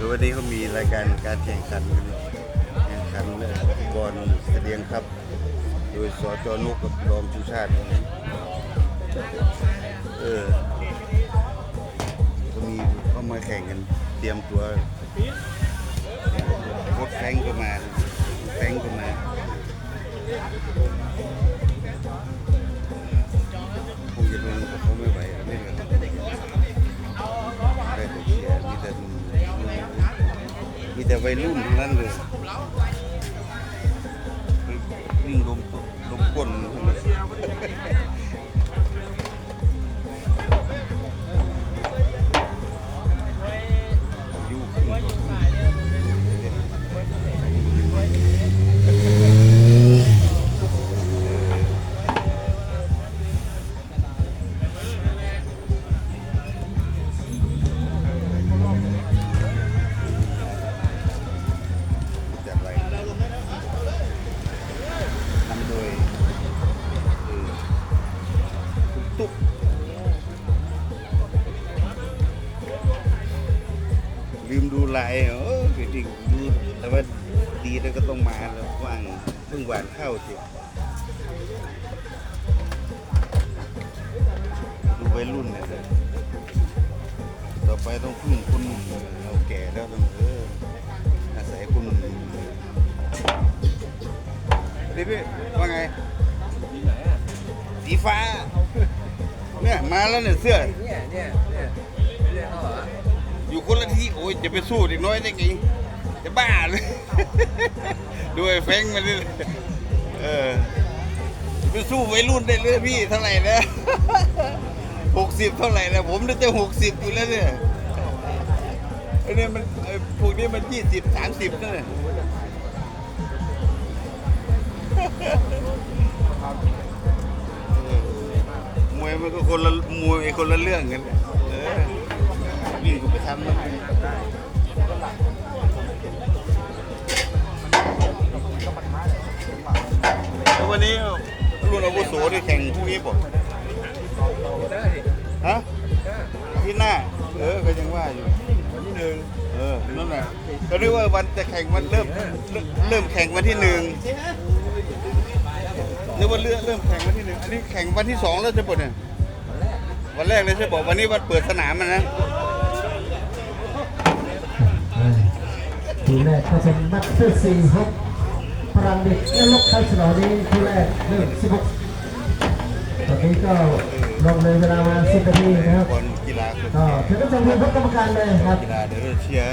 คือวันนี้เขามีรายการการแข่งขันกันแข่งขันเอ่อบอลเสดียงครับ โดยสจนุกกับรองชูชาติเออก็มีเข้ามาแข่งกันเตรียมตัว แต่วัยรุ่นทั้งนั้นเลยวิ่งลมลมก้นทั้งนั้น ลืมดูไลายเออจริงดูแต่ว่าดีแล้วก็ต้องมาแล้วว่างเพิ่งหวานเข้าสิดูวัยรุ่นเนี่ยเถอะต่อไปต้องพึ่งคุณเราแก่แล้วต้องเอออาศัยคุณนี่พี่ว่าไงสีฟ้าเนี่ยมาแล้วเนี่ยเสื้อเนี่ยเนี่ยเนี่ยเนี่ยเขาเหร อยู่คนละที่โอ้ยจะไปสู้เด็กน้อยได้ไงจะบ้าเลยด้วยแฟงมันนี่เออไปสู้วัยรุ่นได้เลยพี่เท่าไหร่นะหกสิบเท่าไหร่นะผมน่าจะหกสิบอยู่แล้วเนี่ยไอ้เนี่ยมันพวกนี้มันยี่สิบสามสิบนั่นแหละมวยมันก็คนละมวยคนละเรื่องกันเออ วิ่งก็ไปทำแล้วแล้ววันนี้รุ่นอาวุโสที่แข่งพรุ่งนี้บอกได้ดิฮะที่หน้า เออก็ยังว่าอยู่วันที่หนึ่งเออนั่นแหละก็นึกว่าวันจะแข่งวันเริ่มเริ่มแข่งวันที่หนึ่งนึกว่าเริ่มเริ่มแข่งวันที่หนึ่งอันนี้แข่งวันที่สองแล้วใช่ปะเนี่ยวันแรกวันแรกเลยใช่บอกวันนี้วันเปิดสนามมันนะ ทีแรกก็เป็นนัดที่สี่ครับพลังเด็กเอลกไทยสนอนี้ทีแรกเริ่มสิบหกตอนนี้ก็ลงเลยเวลามาสิบนาทีนะครับก็ถึงก็จะเรียนพบกรรมการเลยครับกีฬาเดี๋ยวเราเชียร์